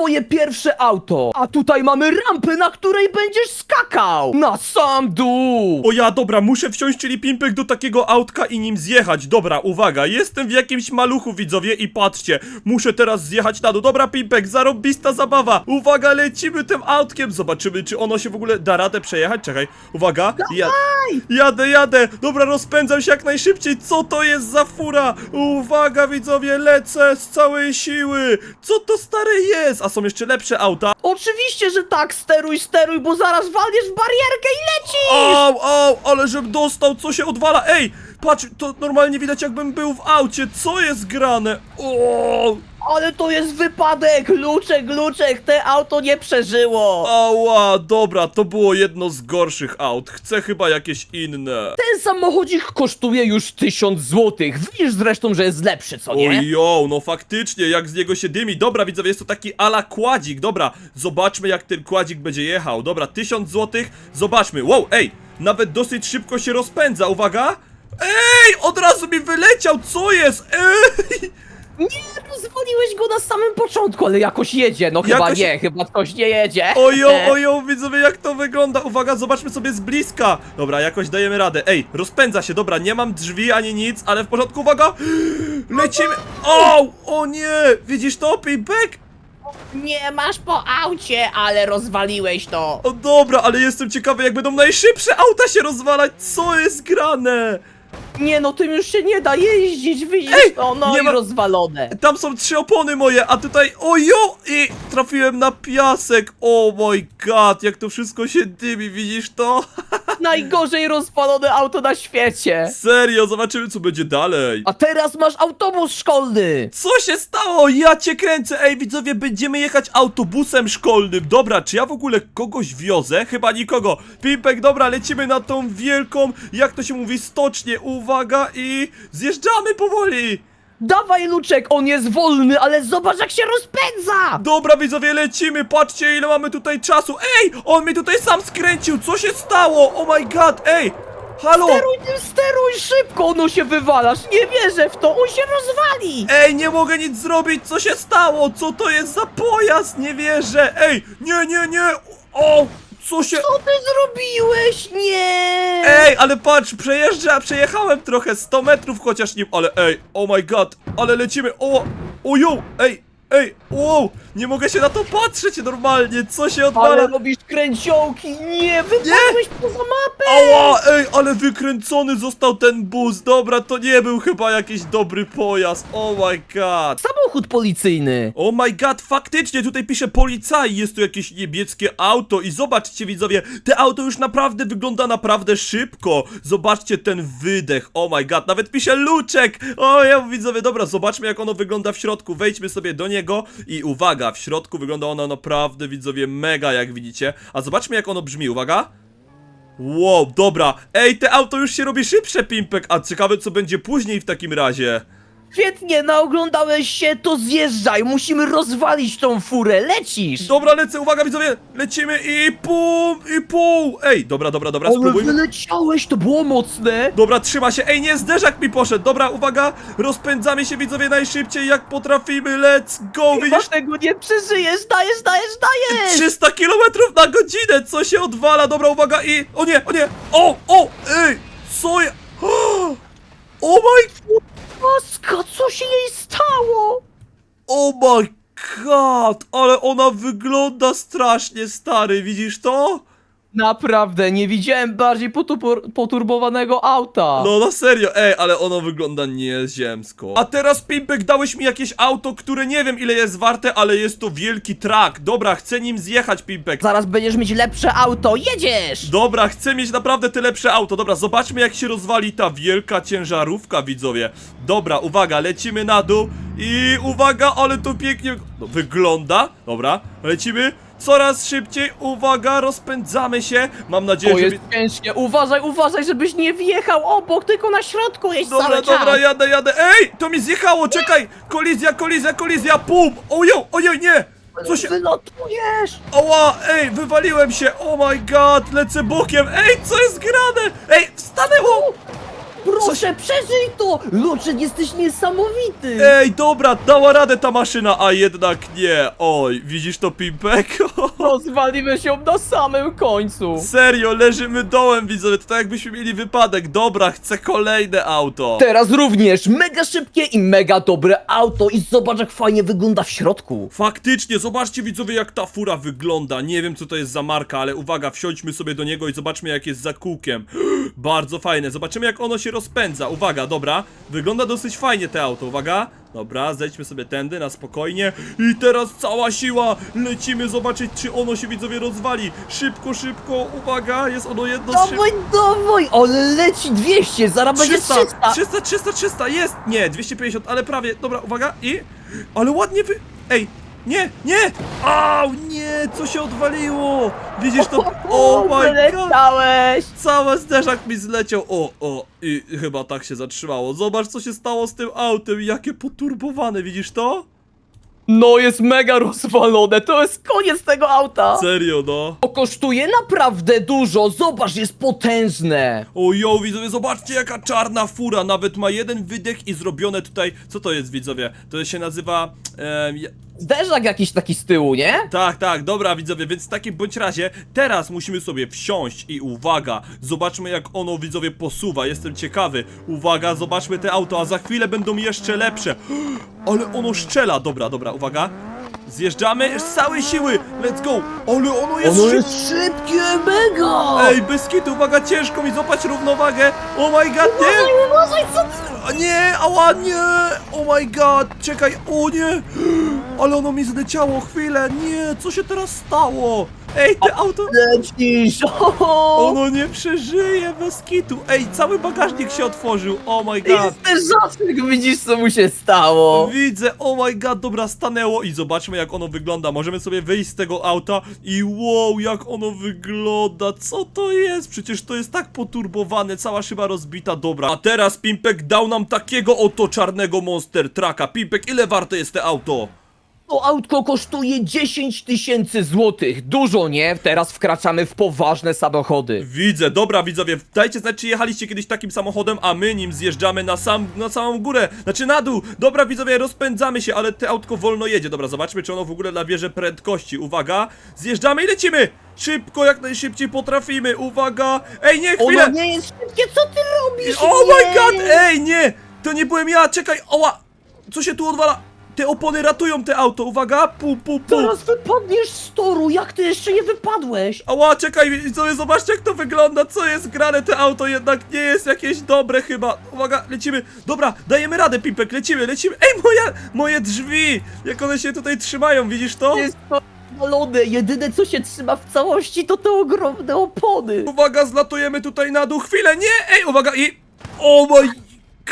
twoje pierwsze auto. A tutaj mamy rampę, na której będziesz skakał. Na sam dół. O ja, dobra, muszę wsiąść, czyli Pimpek do takiego autka i nim zjechać. Dobra, uwaga, jestem w jakimś maluchu, widzowie, i patrzcie, muszę teraz zjechać na dół. Dobra, Pimpek, zarobista zabawa. Uwaga, lecimy tym autkiem. Zobaczymy, czy ono się w ogóle da radę przejechać. Czekaj, uwaga. Ja, jadę, jadę. Dobra, rozpędzam się jak najszybciej. Co to jest za fura? Uwaga, widzowie, lecę z całej siły. Co to stare jest? A są jeszcze lepsze auta. Oczywiście, że tak, steruj, steruj, bo zaraz walniesz w barierkę i lecisz! Au, au, ale żebym dostał, co się odwala? Ej, patrz, to normalnie widać jakbym był w aucie, co jest grane? O, Ale to jest wypadek, Luczek, Luczek, te auto nie przeżyło! ała, dobra, to było jedno z gorszych aut, chcę chyba jakieś inne. Ten samochodzik kosztuje już 1000 złotych. Widzisz zresztą, że jest lepszy, co nie? Ojo, no faktycznie, jak z niego się dymi. Dobra, widzowie, jest to taki ala kładzik. Dobra, zobaczmy jak ten kładzik będzie jechał. Dobra, 1000 złotych, zobaczmy. Wow, ej, nawet dosyć szybko się rozpędza, uwaga. Ej, od razu mi wyleciał, co jest? Ej! Nie, rozwaliłeś go na samym początku, ale jakoś jedzie. No chyba Jakoś- nie, chyba ktoś nie jedzie. Ojo, ojo, widzowie, jak to wygląda. Uwaga, zobaczmy sobie z bliska. Dobra, jakoś dajemy radę. Ej, rozpędza się, dobra, nie mam drzwi ani nic, ale w porządku, uwaga. Lecimy. O, o nie, widzisz to, Pimpek? Nie masz po aucie, ale rozwaliłeś to. O dobra, ale jestem ciekawy, jak będą najszybsze auta się rozwalać. Co jest grane? Nie no, tym już się nie da jeździć, widzisz Ej, to, no nie i ma- rozwalone. Tam są trzy opony moje, a tutaj ojo i trafiłem na piasek. Oh my god, jak to wszystko się dymi, widzisz to? Najgorzej rozwalone auto na świecie. Serio, zobaczymy co będzie dalej. A teraz masz autobus szkolny. Co się stało? Ja cię kręcę! Ej, widzowie, będziemy jechać autobusem szkolnym. Dobra, czy ja w ogóle kogoś wiozę? Chyba nikogo. Pimpek, dobra, lecimy na tą wielką, jak to się mówi, stocznię. Uwaga i zjeżdżamy powoli. Dawaj Luczek, on jest wolny, ale zobacz jak się rozpędza. Dobra, widzowie, lecimy. Patrzcie, ile mamy tutaj czasu. Ej, on mnie tutaj sam skręcił. Co się stało? Oh my god, ej. Halo. Steruj tym, steruj szybko, no się wywalasz, nie wierzę w to, on się rozwali. Ej, nie mogę nic zrobić. Co się stało? Co to jest za pojazd? Nie wierzę. Ej, nie, nie, nie. O, co się... Co ty zrobiłeś? Nie. Ej, ale patrz, przejeżdża, przejechałem trochę, 100 metrów chociaż nim, ale ej, oh my god, ale lecimy, o, ojo, ej, ej, wow, nie mogę się na to patrzeć normalnie, co się Ale odwala, robisz kręciołki, nie, wypadłeś poza mapę. ała, ej, ale wykręcony został ten bus, dobra, to nie był chyba jakiś dobry pojazd, oh my god. Samochód policyjny. Oh my god, faktycznie tutaj pisze policaj, jest tu jakieś niebieskie auto i zobaczcie widzowie, te auto już naprawdę wygląda naprawdę szybko. Zobaczcie ten wydech, oh my god, nawet pisze luczek. O ja widzowie, dobra, zobaczmy jak ono wygląda w środku, wejdźmy sobie do niego i uwaga, w środku wygląda ono naprawdę widzowie mega jak widzicie. A zobaczmy jak ono brzmi, uwaga. Wow, dobra, ej, te auto już się robi szybsze, Pimpek, a ciekawe co będzie później w takim razie. Świetnie, naoglądałeś się, to zjeżdżaj, musimy rozwalić tą furę, lecisz. Dobra, lecę, uwaga widzowie, lecimy i pół, i pół. Ej, dobra, dobra, dobra, Ale spróbujmy. wyleciałeś, to było mocne. Dobra, trzyma się, ej, nie, zderzak mi poszedł. Dobra, uwaga, rozpędzamy się widzowie najszybciej jak potrafimy, let's go, Chyba widzisz? tego nie przeżyjesz, dajesz, dajesz, dajesz. 300 km na godzinę, co się odwala, dobra, uwaga i... O nie, o nie, o, o, ej, co ja... O my... Bosko, co się jej stało? Oh my god, ale ona wygląda strasznie stary, widzisz to? Naprawdę, nie widziałem bardziej potupor- poturbowanego auta. No na serio, ej, ale ono wygląda nieziemsko. A teraz Pimpek dałeś mi jakieś auto, które nie wiem ile jest warte, ale jest to wielki trak. Dobra, chcę nim zjechać, Pimpek. Zaraz będziesz mieć lepsze auto, jedziesz! Dobra, chcę mieć naprawdę te lepsze auto. Dobra, zobaczmy jak się rozwali ta wielka ciężarówka, widzowie. Dobra, uwaga, lecimy na dół i uwaga, ale to pięknie no, wygląda. Dobra, lecimy coraz szybciej. Uwaga, rozpędzamy się. Mam nadzieję, To że... jest ciężkie, uważaj, uważaj, żebyś nie wjechał obok, tylko na środku jest Dobra, cały dobra, czas. jadę, jadę. Ej, to mi zjechało, czekaj! Kolizja, kolizja, kolizja, pum! Ojo, ojoj, nie! Co się... Wylotujesz! Oła, ej, wywaliłem się, oh my god, lecę bokiem, ej, co jest grane? Ej, wstanęło! Proszę, przeżyj to! Luczek, jesteś niesamowity! Ej, dobra, dała radę ta maszyna, a jednak nie. Oj, widzisz to, Pimpek? Rozwaliłeś ją na samym końcu! Serio, leżymy dołem, widzowie, to tak jakbyśmy mieli wypadek. Dobra, chcę kolejne auto. Teraz również mega szybkie i mega dobre auto i zobacz jak fajnie wygląda w środku. Faktycznie, zobaczcie widzowie jak ta fura wygląda. Nie wiem co to jest za marka, ale uwaga, wsiądźmy sobie do niego i zobaczmy jak jest za kółkiem. Bardzo fajne, zobaczymy jak ono się rozpędza. Uwaga, dobra, wygląda dosyć fajnie te auto, uwaga. Dobra, zejdźmy sobie tędy na spokojnie I teraz cała siła Lecimy zobaczyć czy ono się widzowie rozwali Szybko, szybko, uwaga Jest ono jedno z szyb... Dawaj, dawaj! Ale leci 200, zaraz będzie 300, 300! 300, 300, 300, jest! Nie, 250, ale prawie, dobra, uwaga, i... Ale ładnie wy... Ej, nie, nie! Au, nie, co się odwaliło? Widzisz to? Oh my god! Wyleciałeś! Cały zderzak mi zleciał, o, o, i chyba tak się zatrzymało. Zobacz, co się stało z tym autem, jakie poturbowane, widzisz to? No jest mega rozwalone, to jest koniec tego auta! Serio, no. To kosztuje naprawdę dużo, zobacz, jest potężne! O, jo, widzowie, zobaczcie jaka czarna fura, nawet ma jeden wydech i zrobione tutaj, co to jest, widzowie? To się nazywa, em, ja- Zderzak jakiś taki z tyłu, nie? Tak, tak, dobra widzowie, więc w takim bądź razie teraz musimy sobie wsiąść i uwaga, zobaczmy jak ono widzowie posuwa, jestem ciekawy. Uwaga, zobaczmy te auto, a za chwilę będą jeszcze lepsze. Ale ono szczela, dobra, dobra, uwaga. Zjeżdżamy z całej siły, let's go. Ale ono jest Ono jest szybkie, mega! Ej, bez kitu, uwaga, ciężko mi złapać równowagę. Oh my god, nie! uważaj, co ty A nie, ała, nie! Oh my god, czekaj, o nie! Ale ono mi zleciało, chwilę, nie, co się teraz stało? Ej, te auto... lecisz? Ono nie przeżyje bez kitu. Ej, cały bagażnik się otworzył. Oh my god. Jest zderzaszek, widzisz co mu się stało? Widzę, oh my god, dobra, stanęło i zobaczmy jak ono wygląda. Możemy sobie wyjść z tego auta i wow, jak ono wygląda. Co to jest? Przecież to jest tak poturbowane, cała szyba rozbita, dobra. A teraz Pimpek dał nam takiego oto czarnego monster trucka. Pimpek, ile warte jest te auto? To autko kosztuje 10 tysięcy złotych. Dużo, nie? Teraz wkraczamy w poważne samochody. Widzę, dobra widzowie, dajcie znać czy jechaliście kiedyś takim samochodem, a my nim zjeżdżamy na sam, na samą górę, znaczy na dół. Dobra widzowie, rozpędzamy się, ale te autko wolno jedzie. Dobra, zobaczmy czy ono w ogóle nabierze prędkości. Uwaga, zjeżdżamy i lecimy! Szybko, jak najszybciej potrafimy, uwaga! Ej, nie, chwilę! Ono nie jest szybkie, co ty robisz? Oh my Nie! god, ej, nie! To nie byłem ja, czekaj, oła! Co się tu odwala? Te opony ratują te auto, uwaga, pu, pu, pu. Teraz wypadniesz z toru, jak ty jeszcze nie wypadłeś? Ała, czekaj, sobie zobaczcie jak to wygląda, co jest grane, te auto jednak nie jest jakieś dobre chyba. Uwaga, lecimy, dobra, dajemy radę, Pipek, lecimy, lecimy. Ej, moja, moje drzwi, jak one się tutaj trzymają, widzisz to? Jest to walone, jedyne co się trzyma w całości to te ogromne opony. Uwaga, zlatujemy tutaj na dół, chwilę, nie, ej, uwaga i... O mój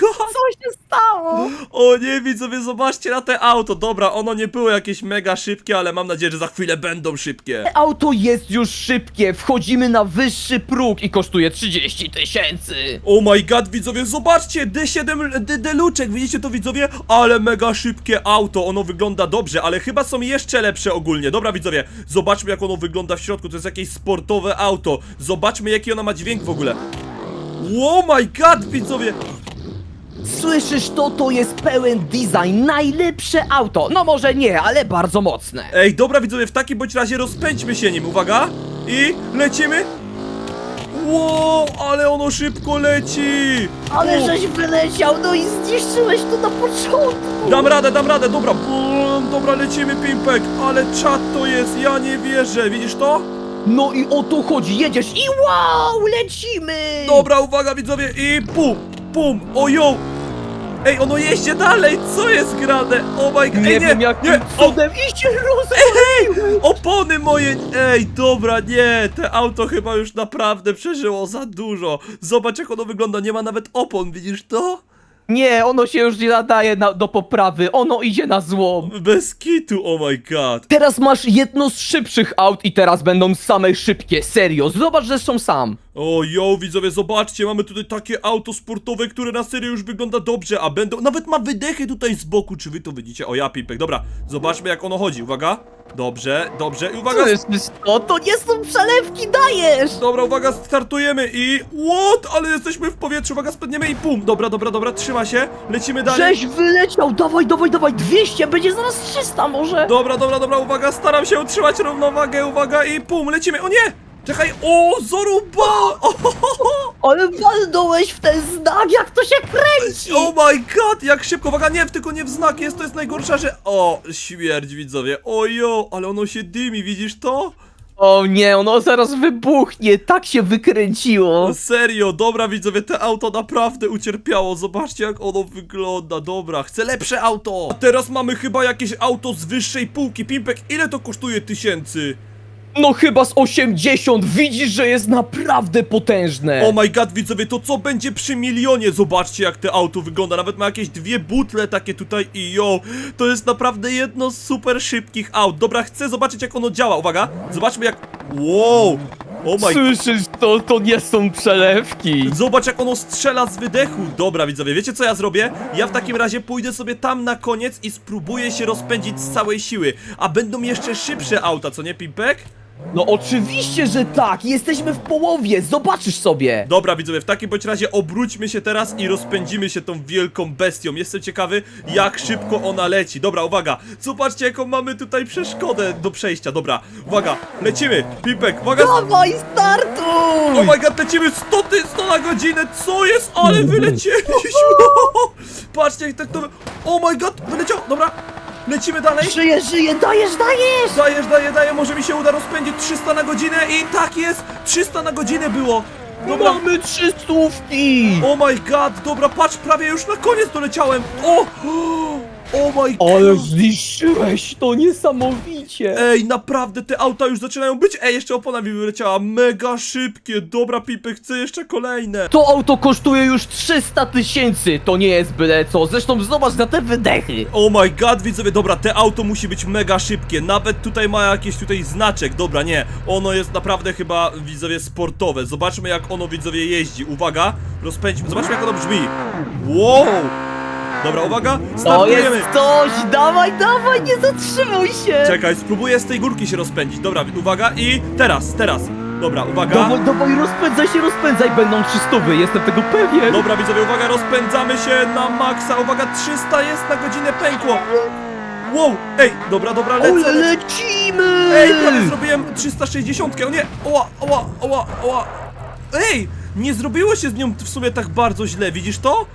god! Co się stało? O nie, widzowie, zobaczcie na te auto, dobra, ono nie było jakieś mega szybkie, ale mam nadzieję, że za chwilę będą szybkie. Auto jest już szybkie, wchodzimy na wyższy próg i kosztuje 30 tysięcy. Oh my god, widzowie, zobaczcie, D7 D- Deluczek, widzicie to widzowie? Ale mega szybkie auto, ono wygląda dobrze, ale chyba są jeszcze lepsze ogólnie. Dobra widzowie, zobaczmy jak ono wygląda w środku, to jest jakieś sportowe auto. Zobaczmy jaki ono ma dźwięk w ogóle. Oh my god, widzowie! Słyszysz to? To jest pełen design, najlepsze auto. No może nie, ale bardzo mocne. Ej, dobra widzowie, w takim bądź razie rozpędźmy się nim, uwaga! I lecimy! Wow, ale ono szybko leci! Ale U. żeś wyleciał, no i zniszczyłeś to na początku. Dam radę, dam radę, dobra, bum, dobra, lecimy, Pimpek, ale czad to jest, ja nie wierzę, widzisz to? No i o to chodzi, jedziesz i wow, lecimy. Dobra, uwaga widzowie, i pum, pum, ojo! Ej, ono jeździ dalej, co jest grane? Oh my god, Nie ej, wiem nie, jakim nie, cudem i się rozwalił. opony moje, ej, dobra, nie, te auto chyba już naprawdę przeżyło za dużo. Zobacz jak ono wygląda, nie ma nawet opon, widzisz to? Nie, ono się już nie nadaje na, do poprawy, ono idzie na złom. Bez kitu, oh my god. Teraz masz jedno z szybszych aut i teraz będą same szybkie, serio, zobacz, że są sam. O, jo, widzowie, zobaczcie, mamy tutaj takie auto sportowe, które na serio już wygląda dobrze, a będą, nawet ma wydechy tutaj z boku, czy wy to widzicie? O, ja, Pipek, dobra, zobaczmy jak ono chodzi, uwaga, Dobrze, dobrze i uwaga, To jest to, to nie są przelewki, dajesz! Dobra, uwaga, startujemy i... What? Ale jesteśmy w powietrzu, uwaga, spadniemy i pum! Dobra, dobra, dobra, trzyma się, lecimy dalej. Żeś wyleciał, dawaj, dawaj, dawaj, 200, będzie zaraz 300 może! Dobra, dobra, dobra, uwaga, staram się utrzymać równowagę, uwaga i pum, lecimy, o nie! Czekaj, o, Zoruba! O, ho, ho, ho. Ale walnąłeś w ten znak, jak to się kręci! oh my god, jak szybko, uwaga, nie, tylko nie w znak jest, to jest najgorsza, że... O, śmierć, widzowie, ojo, ale ono się dymi, widzisz to? O nie, ono zaraz wybuchnie, tak się wykręciło! No serio, dobra widzowie, te auto naprawdę ucierpiało. Zobaczcie jak ono wygląda. Dobra, chcę lepsze auto. A teraz mamy chyba jakieś auto z wyższej półki. Pimpek, ile to kosztuje tysięcy? No chyba z 80, widzisz, że jest naprawdę potężne! Oh my god, widzowie, to co będzie przy milionie? Zobaczcie jak to auto wygląda. Nawet ma jakieś dwie butle takie tutaj i yo. To jest naprawdę jedno z super szybkich aut. Dobra, chcę zobaczyć jak ono działa. Uwaga, zobaczmy jak... Wow! Oh my Słyszysz to, to nie są przelewki! Zobacz jak ono strzela z wydechu Dobra widzowie, wiecie co ja zrobię? Ja w takim razie pójdę sobie tam na koniec i spróbuję się rozpędzić z całej siły A będą jeszcze szybsze auta, co nie Pimpek? No oczywiście, że tak! Jesteśmy w połowie, zobaczysz sobie! Dobra widzowie, w takim bądź razie obróćmy się teraz i rozpędzimy się tą wielką bestią. Jestem ciekawy jak szybko ona leci. Dobra, uwaga, zobaczcie jaką mamy tutaj przeszkodę do przejścia. Dobra, uwaga, lecimy! Pimpek, uwaga! Dawaj, startuj! Oh my god, lecimy 100, ty- 100 na godzinę, co jest? Ale wylecieliśmy! Patrzcie jak tak to... Oh my god, wyleciał, dobra, lecimy dalej. Żyje, żyje, dajesz, dajesz! Dajesz, daję, daję, może mi się uda rozpędzić 300 na godzinę i tak jest, 300 na godzinę było. Dobra, Mamy trzy stówki! oh my god, dobra, patrz, prawie już na koniec doleciałem. O! Oh my god. Ale zniszczyłeś to niesamowicie! Ej, naprawdę te auta już zaczynają być. Ej, jeszcze opona mi wyleciała. Mega szybkie. Dobra, Pipy, chcę jeszcze kolejne. To auto kosztuje już 300 tysięcy, to nie jest byle co, zresztą zobacz na te wydechy! Oh my god, widzowie, dobra, te auto musi być mega szybkie. Nawet tutaj ma jakiś tutaj znaczek. Dobra, nie. Ono jest naprawdę chyba, widzowie, sportowe. Zobaczmy, jak ono, widzowie, jeździ. Uwaga, rozpędźmy. Zobaczmy, jak ono brzmi. Wow! Dobra, uwaga, To startujemy. jest coś, dawaj, dawaj, nie zatrzymuj się! Czekaj, spróbuję z tej górki się rozpędzić. Dobra, uwaga i teraz, teraz. Dobra, uwaga. Dawaj, dawaj, rozpędzaj się, rozpędzaj, będą 300, jestem tego pewien! Dobra, widzowie, uwaga, rozpędzamy się na maksa. Uwaga, 300 jest na godzinę pękło. Wow, ej, dobra, dobra, lecę. Ale lecę. lecimy! Ej, prawie zrobiłem 360, o nie! Oła, oła, oła, oła! Ej! Nie zrobiło się z nią w sumie tak bardzo źle, widzisz to?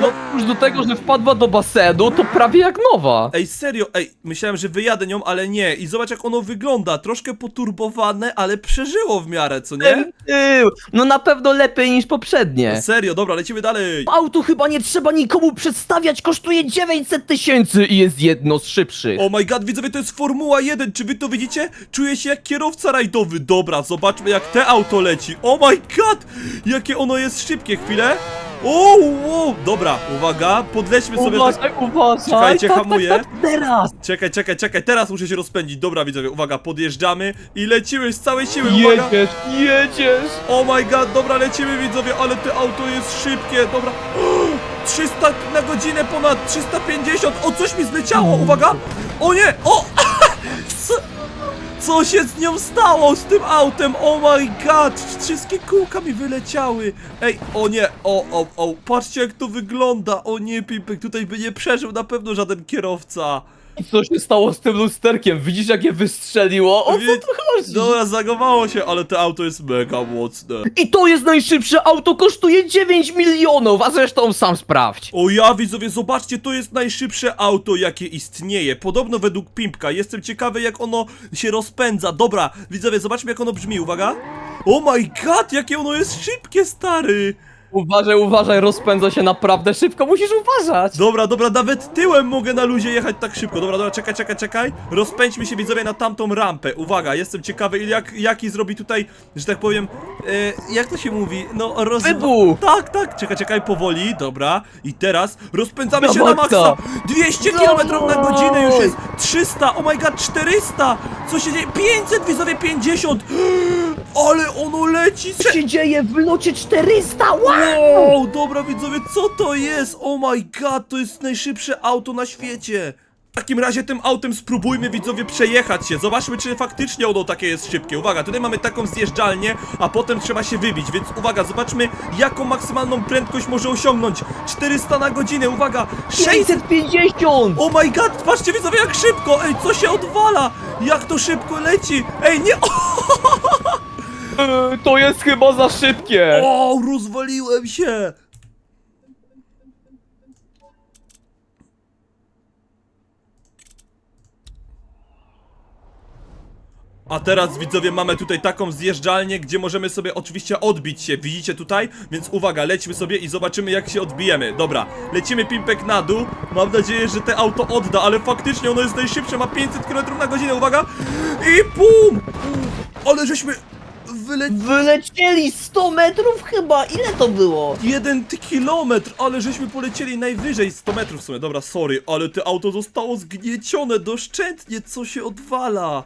No już do tego, że wpadła do basenu, to prawie jak nowa. Ej, serio, ej, myślałem, że wyjadę nią, ale nie. I zobacz jak ono wygląda, troszkę poturbowane, ale przeżyło w miarę, co nie? Ten tył, No na pewno lepiej niż poprzednie. Serio, dobra, lecimy dalej. Auto chyba nie trzeba nikomu przedstawiać, kosztuje 900 tysięcy i jest jedno z szybszych. Oh my god, widzowie, to jest Formuła 1, czy wy to widzicie? Czuję się jak kierowca rajdowy. Dobra, zobaczmy jak te auto leci. Oh my god, jakie ono jest szybkie, chwilę. O, wow, dobra, uwaga, podlećmy sobie... tak- Uważaj, uważaj. Czekajcie, tak, hamuję. Tak, tak, teraz. Czekaj, czekaj, czekaj, teraz muszę się rozpędzić. Dobra, widzowie, uwaga, podjeżdżamy i lecimy z całej siły, uwaga. Jedziesz, jedziesz. Oh my god, dobra, lecimy, widzowie, ale to auto jest szybkie, dobra. 300 na godzinę, ponad 350, o, coś mi zleciało, uwaga. O nie, o, co, się z nią stało, z tym autem, oh my god, wszystkie kółka mi wyleciały. Ej, o nie, o, o, o, patrzcie jak to wygląda, o nie, Pipek, tutaj by nie przeżył na pewno żaden kierowca. Co się stało z tym lusterkiem? Widzisz jak je wystrzeliło? O co Wie- tu chodzi? Dobra, zagowało się, ale to auto jest mega mocne. I to jest najszybsze auto, kosztuje 9 milionów, a zresztą sam sprawdź. O ja widzowie, zobaczcie, to jest najszybsze auto, jakie istnieje. Podobno według Pimpka. Jestem ciekawy, jak ono się rozpędza. Dobra, widzowie, zobaczmy, jak ono brzmi. Uwaga. Oh my god, jakie ono jest szybkie, stary. Uważaj, uważaj, rozpędza się naprawdę szybko, musisz uważać. Dobra, dobra, nawet tyłem mogę na luzie jechać tak szybko. Dobra, dobra, czekaj, czekaj, czekaj. Rozpędźmy się widzowie na tamtą rampę. Uwaga, jestem ciekawy, ile jak, jaki zrobi tutaj, że tak powiem, e, jak to się mówi? No, roz... Wybuch. Tak, tak, czekaj, czekaj, powoli, dobra. I teraz rozpędzamy Na się na maksa. maksa. 200 km na godzinę już jest. 300, oh my god, 400. Co się dzieje? 500, widzowie, 50. Ale ono leci. Co się dzieje w locie 400? Wow! Wow, dobra widzowie, co to jest? Oh my god, to jest najszybsze auto na świecie. W takim razie tym autem spróbujmy widzowie przejechać się. Zobaczmy, czy faktycznie ono takie jest szybkie. Uwaga, tutaj mamy taką zjeżdżalnię, a potem trzeba się wybić, więc uwaga, zobaczmy, jaką maksymalną prędkość może osiągnąć. 400 na godzinę, uwaga, 600 650! Oh my god, patrzcie widzowie jak szybko! Ej, co się odwala? Jak to szybko leci? Ej, nie! To jest chyba za szybkie! O, rozwaliłem się! A teraz widzowie mamy tutaj taką zjeżdżalnię, gdzie możemy sobie oczywiście odbić się, widzicie tutaj? Więc uwaga, lećmy sobie i zobaczymy jak się odbijemy Dobra, lecimy pimpek na dół Mam nadzieję, że te auto odda, ale faktycznie ono jest najszybsze, ma 500 km na godzinę, uwaga I pum! Ale żeśmy wylecieli Wylecieli 100 metrów chyba, ile to było? Jeden ty kilometr, ale żeśmy polecieli najwyżej 100 metrów w sumie. Dobra, sorry, ale to auto zostało zgniecione doszczętnie, co się odwala?